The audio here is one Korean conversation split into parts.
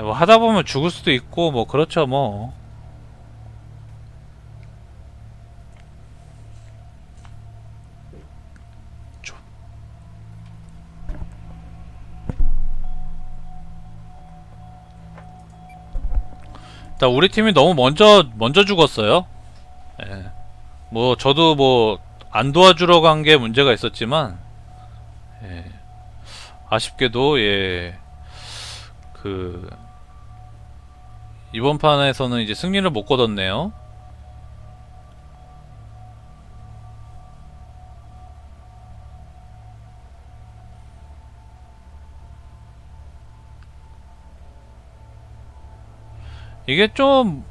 뭐 하다 보면 죽을 수도 있고 뭐 그렇죠 뭐. 좀. 일단 우리 팀이 너무 먼저 먼저 죽었어요. 예. 뭐 저도 뭐 안 도와주러 간 게 문제가 있었지만 예. 아쉽게도 예. 그 이번 판에서는 이제 승리를 못 거뒀네요. 이게 좀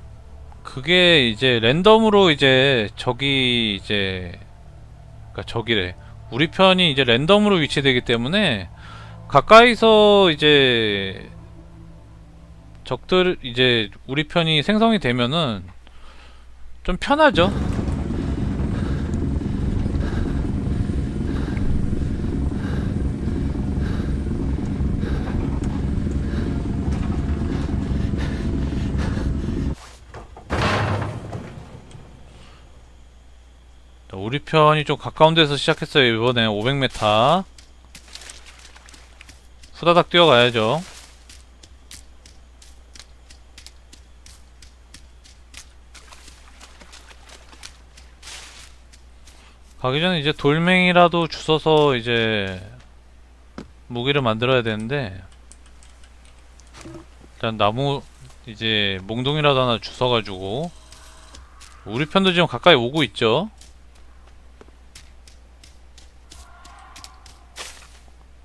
그게 이제 랜덤으로 이제 적이 이제 그러니까 적이래. 우리 편이 이제 랜덤으로 위치되기 때문에 가까이서 이제 적들 이제 우리 편이 생성이 되면은 좀 편하죠. 우리 편이 좀 가까운 데서 시작했어요. 이번에 500m. 후다닥 뛰어가야죠. 가기 전에 이제 돌멩이라도 주워서 이제 무기를 만들어야 되는데 일단 나무 이제 몽둥이라도 하나 주워가지고 우리 편도 지금 가까이 오고 있죠.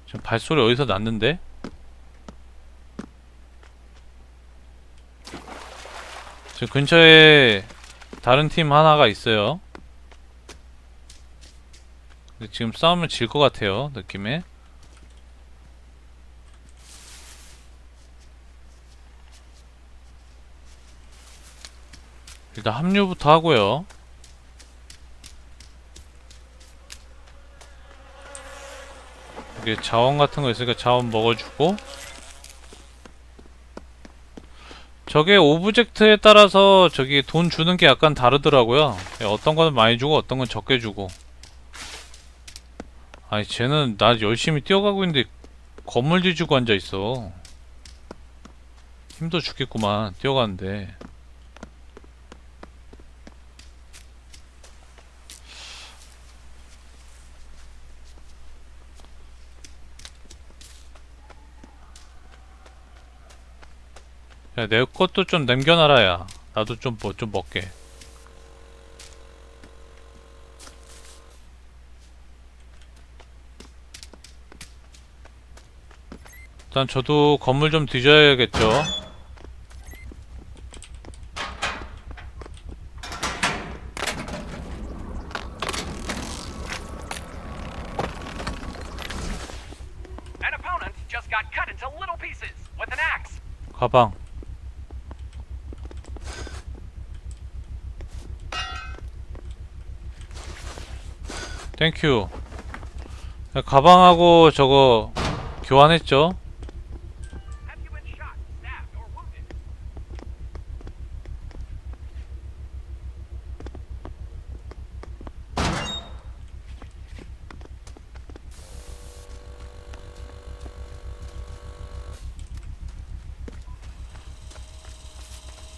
지금 발소리 어디서 났는데? 지금 근처에 다른 팀 하나가 있어요. 근데 지금 싸우면 질 것 같아요, 느낌에. 일단 합류부터 하고요. 이게 자원 같은 거 있으니까 자원 먹어주고 저게 오브젝트에 따라서 저기 돈 주는 게 약간 다르더라고요 예, 어떤 거는 많이 주고 어떤 건 적게 주고 아니 쟤는 나 열심히 뛰어가고 있는데 건물 뒤주고 앉아있어 힘도 죽겠구만 뛰어가는데 야, 내 것도 좀 남겨놔라, 야. 나도 좀 뭐 좀 먹게. 일단 저도 건물 좀 뒤져야겠죠. 가방. 땡큐. 야, 가방하고 저거 교환했죠?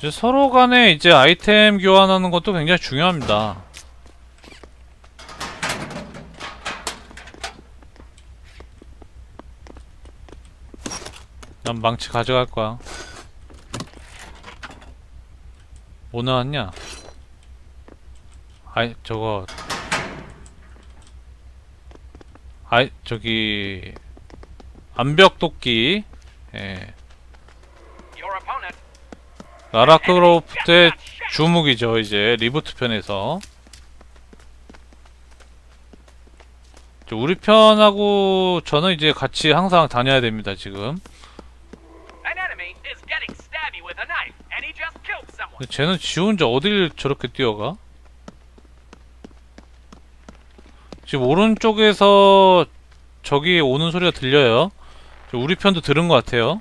이제 서로 간에 이제 아이템 교환하는 것도 굉장히 중요합니다. 난 망치 가져갈 거야. 뭐 나왔냐? 아이, 저거. 아이, 저기. 암벽 도끼. 예. 라라크로프트의 주목이죠 이제. 리부트 편에서. 저 우리 편하고 저는 이제 같이 항상 다녀야 됩니다 지금. 쟤는 지 혼자 어딜 저렇게 뛰어가? 지금 오른쪽에서 저기 오는 소리가 들려요. 저 우리 편도 들은 것 같아요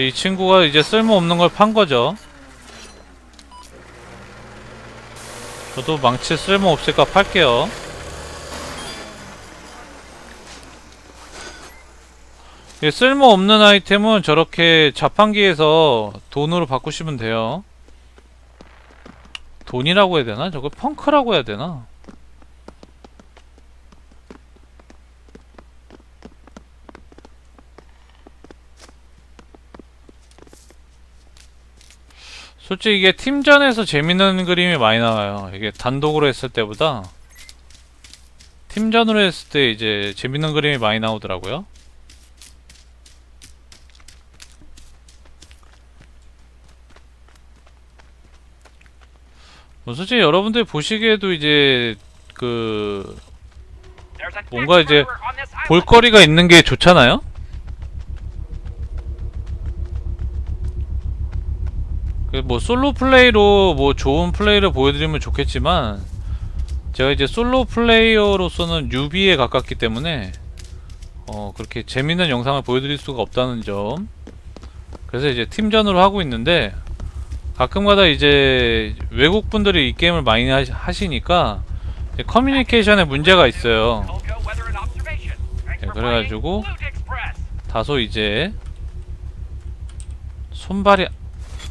이 친구가 이제 쓸모없는 걸 판 거죠. 저도 망치 쓸모없을까 팔게요. 이 쓸모없는 아이템은 저렇게 자판기에서 돈으로 바꾸시면 돼요. 돈이라고 해야 되나? 저걸 펑크라고 해야 되나? 솔직히 이게 팀전에서 재밌는 그림이 많이 나와요. 이게 단독으로 했을 때보다 팀전으로 했을 때 이제 재밌는 그림이 많이 나오더라고요. 뭐 솔직히 여러분들 보시기에도 이제 그 뭔가 이제. 볼거리가 있는 게 좋잖아요. 뭐 솔로 플레이로 뭐 좋은 플레이를 보여드리면 좋겠지만 제가 이제 솔로 플레이어로서는 뉴비에 가깝기 때문에 어 그렇게 재밌는 영상을 보여드릴 수가 없다는 점. 그래서 이제 팀전으로 하고 있는데 가끔가다 이제 외국 분들이 이 게임을 많이 하시- 하시니까 커뮤니케이션에 문제가 있어요. 네, 그래가지고. 다소 이제 손발이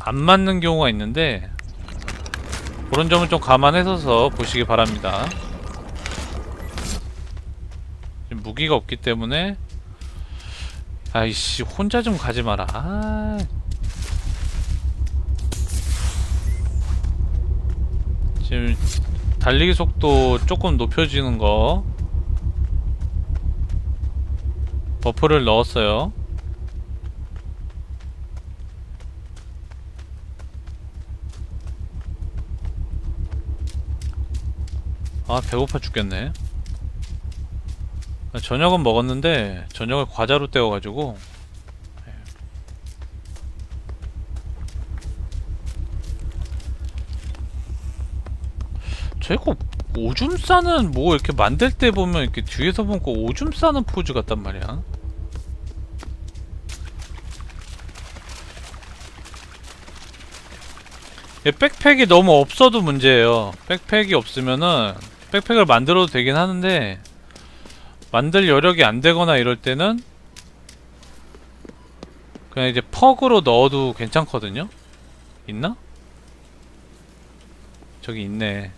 안 맞는 경우가 있는데 그런 점을 좀 감안해서 보시기 바랍니다. 무기가 없기 때문에 아이씨 혼자 좀 가지 마라. 아. 지금 달리기 속도 조금 높여지는 거 버프를 넣었어요. 아 배고파 죽겠네. 아, 저녁은 먹었는데 저녁을 과자로 때워가지고 네. 저거 오줌 싸는 뭐 이렇게 만들 때 보면 이렇게 뒤에서 꼭 오줌 싸는 포즈 같단 말이야. 이 백팩이 너무 없어도 문제예요. 백팩이 없으면은 백팩을 만들어도 되긴 하는데 만들 여력이 안 되거나 이럴 때는 그냥 이제 퍽으로 넣어도 괜찮거든요. 있나? 저기 있네.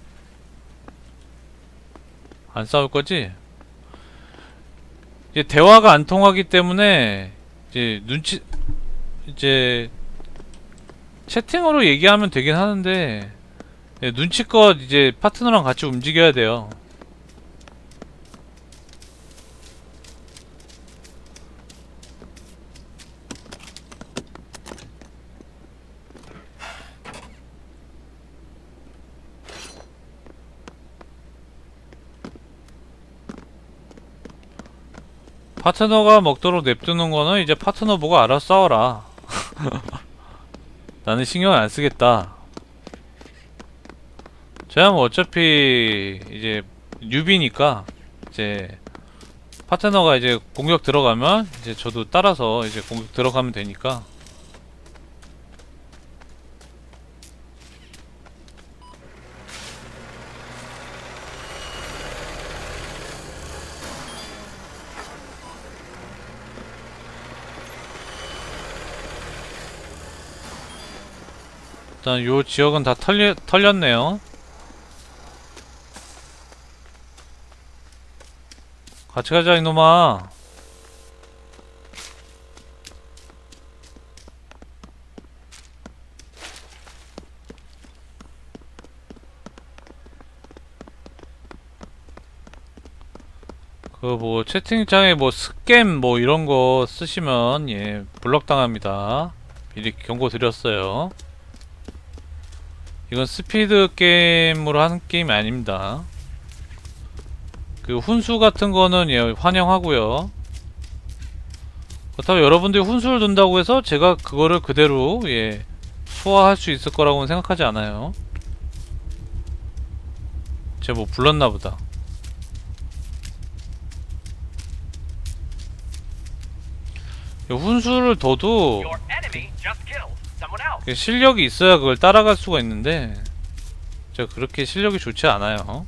안 싸울 거지? 이제 대화가 안 통하기 때문에 이제 눈치 이제 채팅으로 얘기하면 되긴 하는데 예, 눈치껏 이제 파트너랑 같이 움직여야 돼요. 파트너가 먹도록 냅두는 거는 이제 파트너 보고 알아서 싸워라. 나는 신경 안 쓰겠다. 제가 뭐 어차피 이제 뉴비니까 이제 파트너가 이제 공격 들어가면 이제 저도 따라서 이제 공격 들어가면 되니까 일단 요 지역은 다 털리, 털렸네요. 같이 가자 이놈아. 그 뭐 채팅창에 뭐 스캠 뭐 이런 거 쓰시면 예 블럭 당합니다. 미리 경고 드렸어요. 이건 스피드 게임으로 하는 게임이 아닙니다. 그 훈수 같은 거는 예, 환영하고요. 그렇다고 여러분들이 훈수를 둔다고 해서 제가 그거를 그대로 예 소화할 수 있을 거라고는 생각하지 않아요. 제가 뭐 불렀나 보다. 이 훈수를 둬도. 그 실력이 있어야 그걸 따라갈 수가 있는데 제가 그렇게 실력이 좋지 않아요.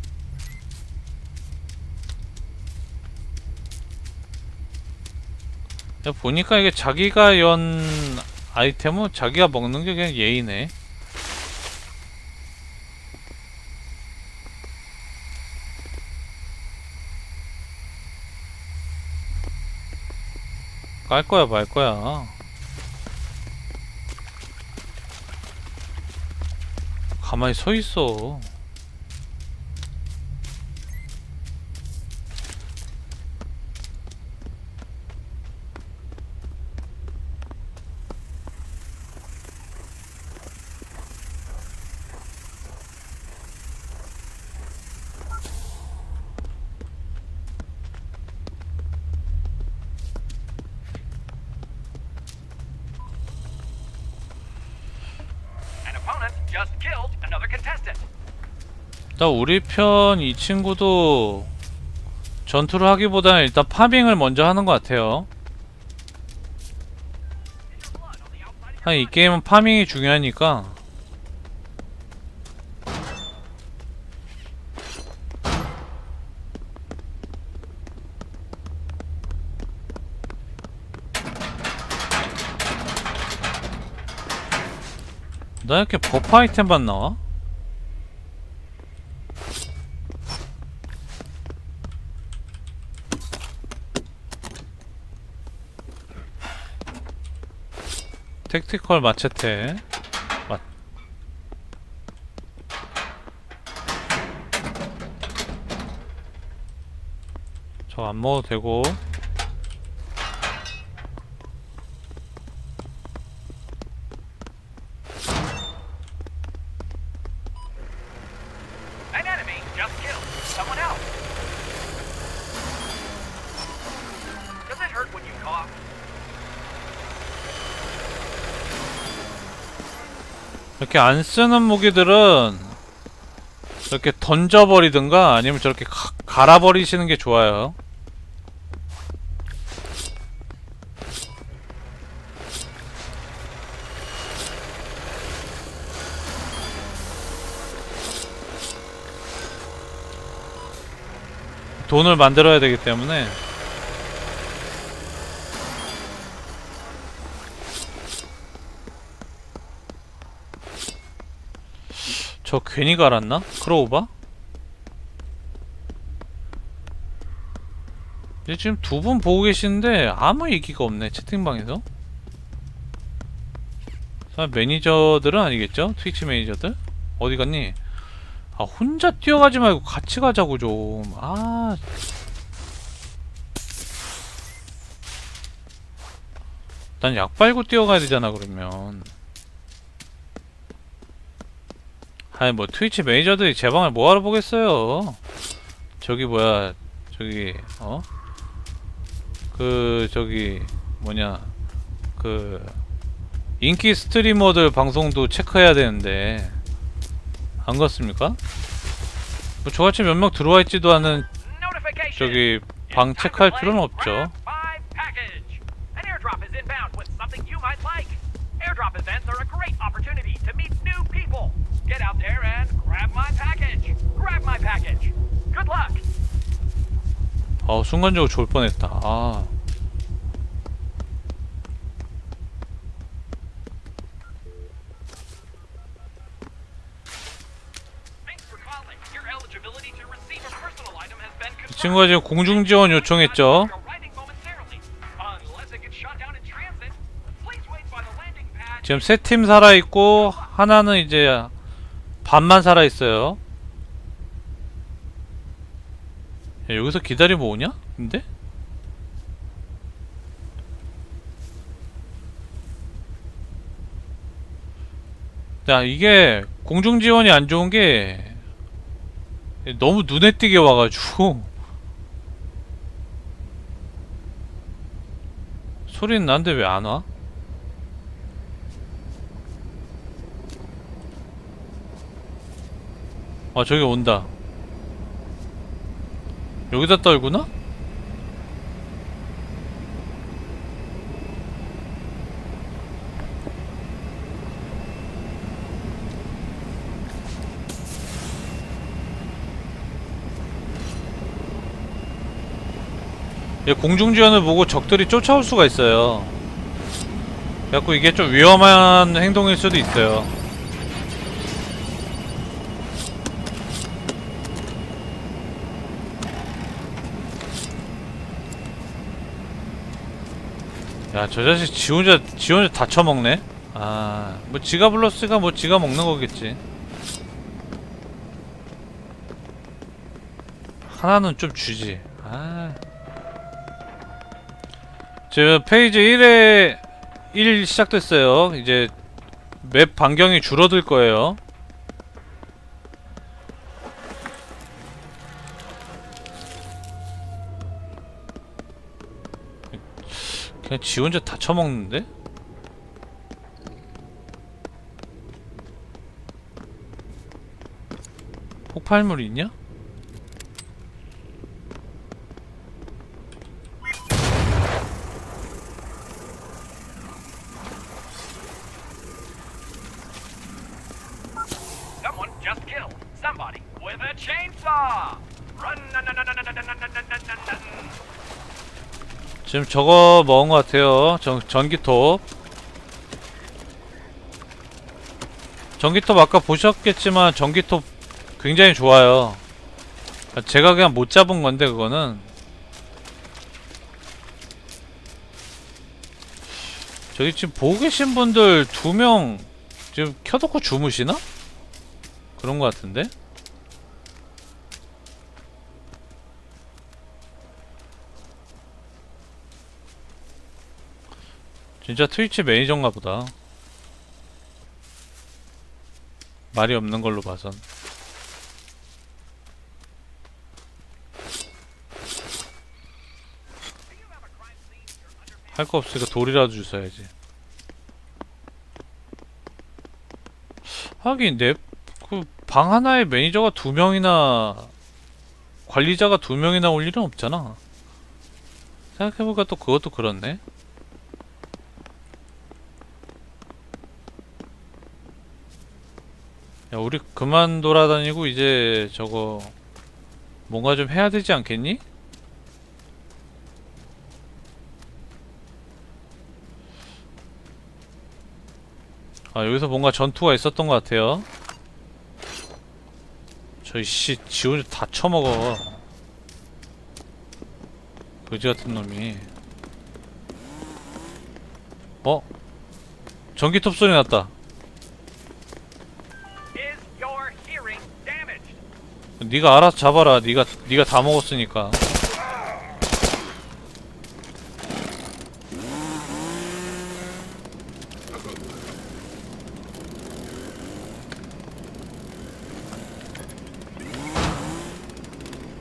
보니까 이게 자기가 연 아이템은 자기가 먹는 게 그냥 예의네. 깔 거야 말 거야. 가만히 서 있어. 일단 우리 편 이 친구도 전투를 하기보다는 일단 파밍을 먼저 하는 것 같아요. 이 게임은 파밍이 중요하니까 나 이렇게 버프 아이템만 나와? 택티컬 마체테 맞 저안 먹어도 되고 이렇게 안 쓰는 무기들은 이렇게 던져버리든가 아니면 저렇게 가, 갈아버리시는 게 좋아요. 돈을 만들어야 되기 때문에 저 괜히 갈았나? 크로우바? 이제 지금 두 분 보고 계시는데 아무 얘기가 없네 채팅방에서 자, 매니저들은 아니겠죠? 트위치 매니저들? 어디 갔니? 아 혼자 뛰어가지 말고 같이 가자고 좀아 난 약 빨고 뛰어가야 되잖아 그러면 아니 뭐 트위치 매니저들이 제 방을 뭐하러 보겠어요 저기 뭐야 저기 어? 그 저기 뭐냐 그 인기 스트리머들 방송도 체크해야 되는데 안 그렇습니까? 뭐 저같이 몇 명 들어와 있지도 않은. 저기 방 체크할 필요는 없죠 People. Get out there and grab my package. Grab my package. Good luck. 아 순간적으로 좋을 뻔했다 아. 친구가 지금 공중 지원 요청했죠 지금 세 팀 살아 있고 하나는 이제 반만 살아 있어요. 야, 여기서 기다리면 오냐? 근데? 야 이게 공중 지원이 안 좋은 게 너무 눈에 띄게 와가지고 소리는 나는데 왜 안 와? 아 저기 온다 여기다 떨구나? 얘 공중지원을 보고 적들이 쫓아올 수가 있어요. 그래갖고 이게 좀 위험한 행동일 수도 있어요. 야, 저 자식 지 혼자, 지 혼자 다 처먹네? 아, 뭐 지가 불렀으니까 뭐 지가 먹는 거겠지. 하나는 좀 주지. 아. 지금 페이지 1에 1 시작됐어요. 이제 맵 반경이 줄어들 거예요. 그냥 지 혼자 다 처먹는데? 폭발물 있냐? 지금 저거 먹은 것 같아요. 전, 전기톱. 전기톱 아까 보셨겠지만 전기톱 굉장히 좋아요. 제가 그냥 못 잡은 건데 그거는 저기 지금 보고 계신 분들 두 명 지금 켜놓고 주무시나? 그런 것 같은데? 진짜 트위치 매니저인가 보다. 말이 없는 걸로 봐선. 할 거 없으니까 돌이라도 주셔야지. 하긴 내 그 방 하나에 매니저가 두 명이나 관리자가 두 명이나 올 일은 없잖아. 생각해보니까 또 그것도 그렇네. 우리 그만 돌아다니고 이제 저거 뭔가 좀 해야 되지 않겠니? 아, 여기서 뭔가 전투가 있었던 것 같아요. 저이 씨, 지 혼자 다 처먹어. 거지 같은 놈이. 어? 전기톱 소리 났다. 네가 알아서 잡아라. 네가 네가 다 먹었으니까.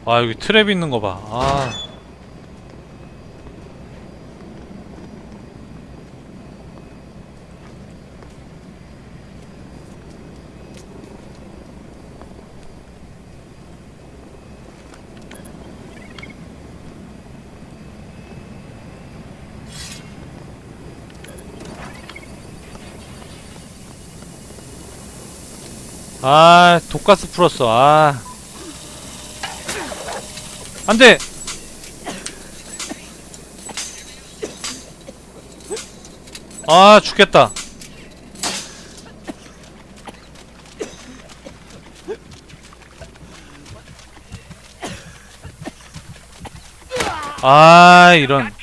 아 여기 트랩 있는 거 봐. 아. 아, 독가스 풀었어. 아. 안 돼! 아, 죽겠다. 아, 이런.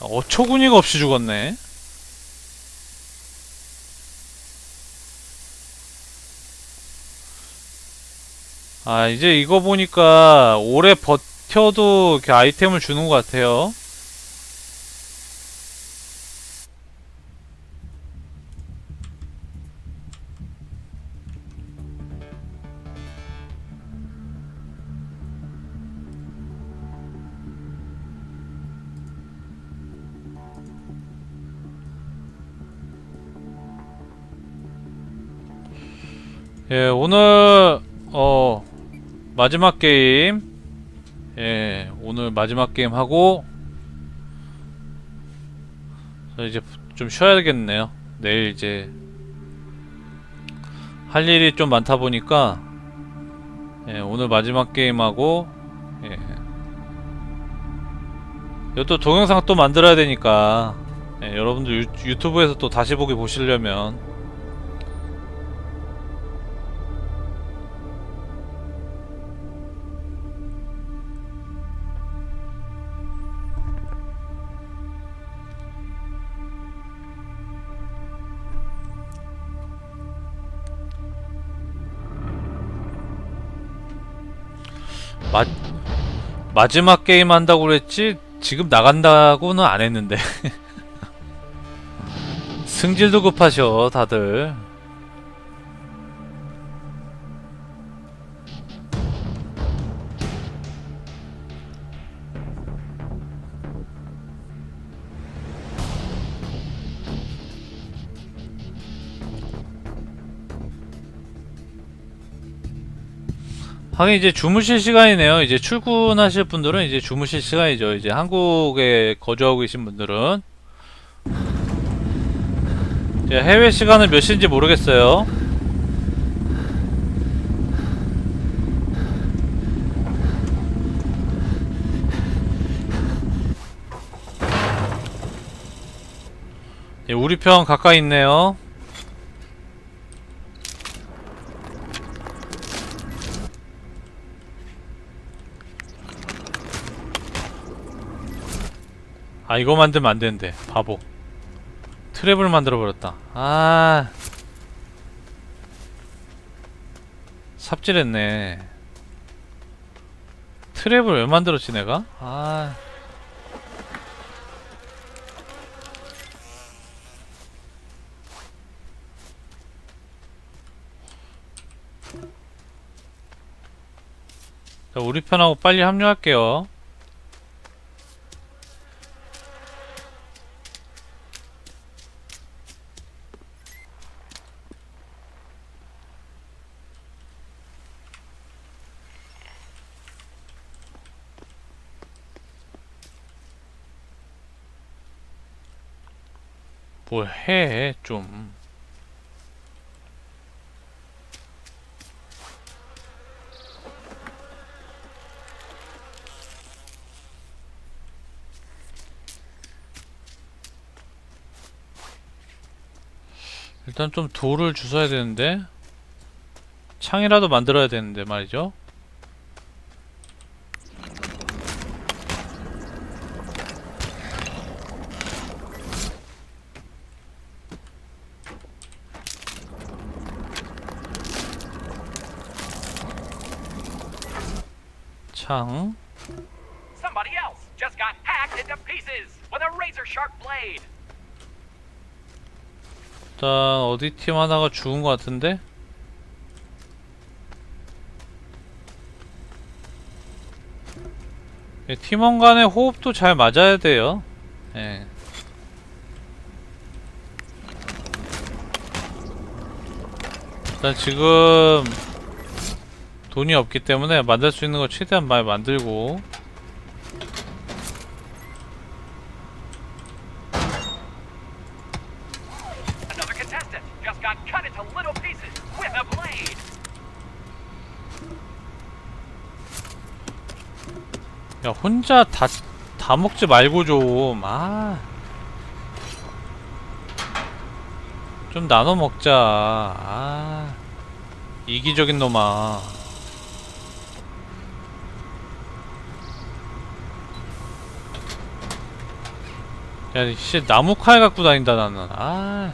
어처구니가 없이 죽었네. 아 이제 이거 보니까 오래 버텨도 이렇게 아이템을 주는 것 같아요. 예, 오늘 마지막 게임 예, 오늘 마지막 게임 하고 저 이제 좀 쉬어야겠네요. 내일 이제 할 일이 좀 많다 보니까 예, 오늘 마지막 게임 하고 예. 이것도 동영상 또 만들어야 되니까 예, 여러분들 유, 유튜브에서 또 다시 보기 보시려면 마지막 게임 한다고 그랬지? 지금 나간다고는 안 했는데. 승질도 급하셔 다들 하긴 이제 주무실 시간이네요. 이제 출근하실 분들은 이제 주무실 시간이죠. 이제 한국에 거주하고 계신 분들은 이제 해외 시간은 몇 시인지 모르겠어요. 예, 우리 편 가까이 있네요. 아 이거 만들면 안 되는데. 바보. 트랩을 만들어 버렸다. 아. 삽질했네. 트랩을 왜 만들었지 내가? 아. 자, 우리 편하고 빨리 합류할게요. 뭘 해, 좀. 일단 좀 돌을 주워야 되는데 창이라도 만들어야 되는데 말이죠 창 Somebody else just got hacked into pieces with a razor sharp blade. 일단 어디 팀 하나가 죽은 것 같은데 예, 팀원 간의 호흡도 잘 맞아야 돼요 예. 일단 지금 돈이 없기 때문에 만들 수 있는 거 최대한 많이 만들고. 야 혼자 다, 다 먹지 말고 좀 아. 좀 나눠 먹자. 아. 이기적인 놈아. 야, 씨 나무 칼 갖고 다닌다 나는. 아.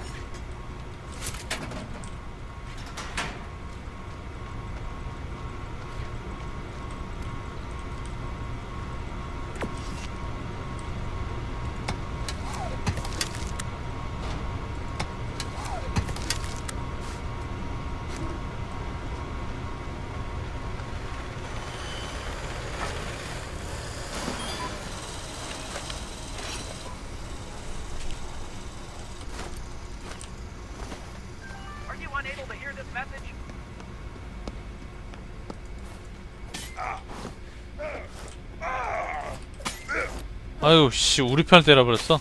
아유 씨 우리 편 때려버렸어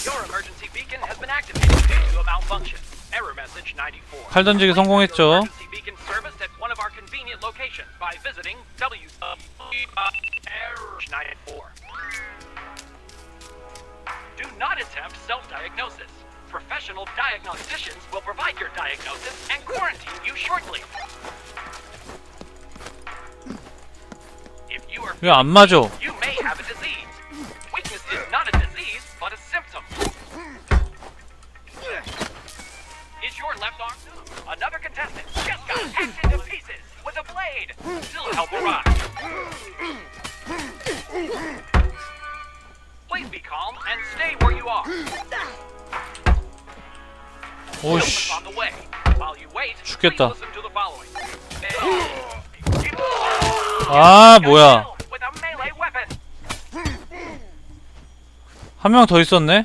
Your emergency beacon has been activated due to a malfunction. Error message 94. 칼 던지기 성공했죠 emergency beacon serviced at one of our convenient locations by visiting W error 94. Do not attempt self-diagnosis. Professional diagnosticians will provide your diagnosis and quarantine you shortly. 왜 안 맞아 you may have a disease. Weakness is not a disease, but a symptom. Is your left arm numb? Another contestant just got hacked into pieces with a blade. Still help arrive. Please be calm and stay where you are. Help is 오씨 on the way. While you wait, 죽겠다. please listen to the following. 아 뭐야 With a melee weapon. 한 명 더 있었네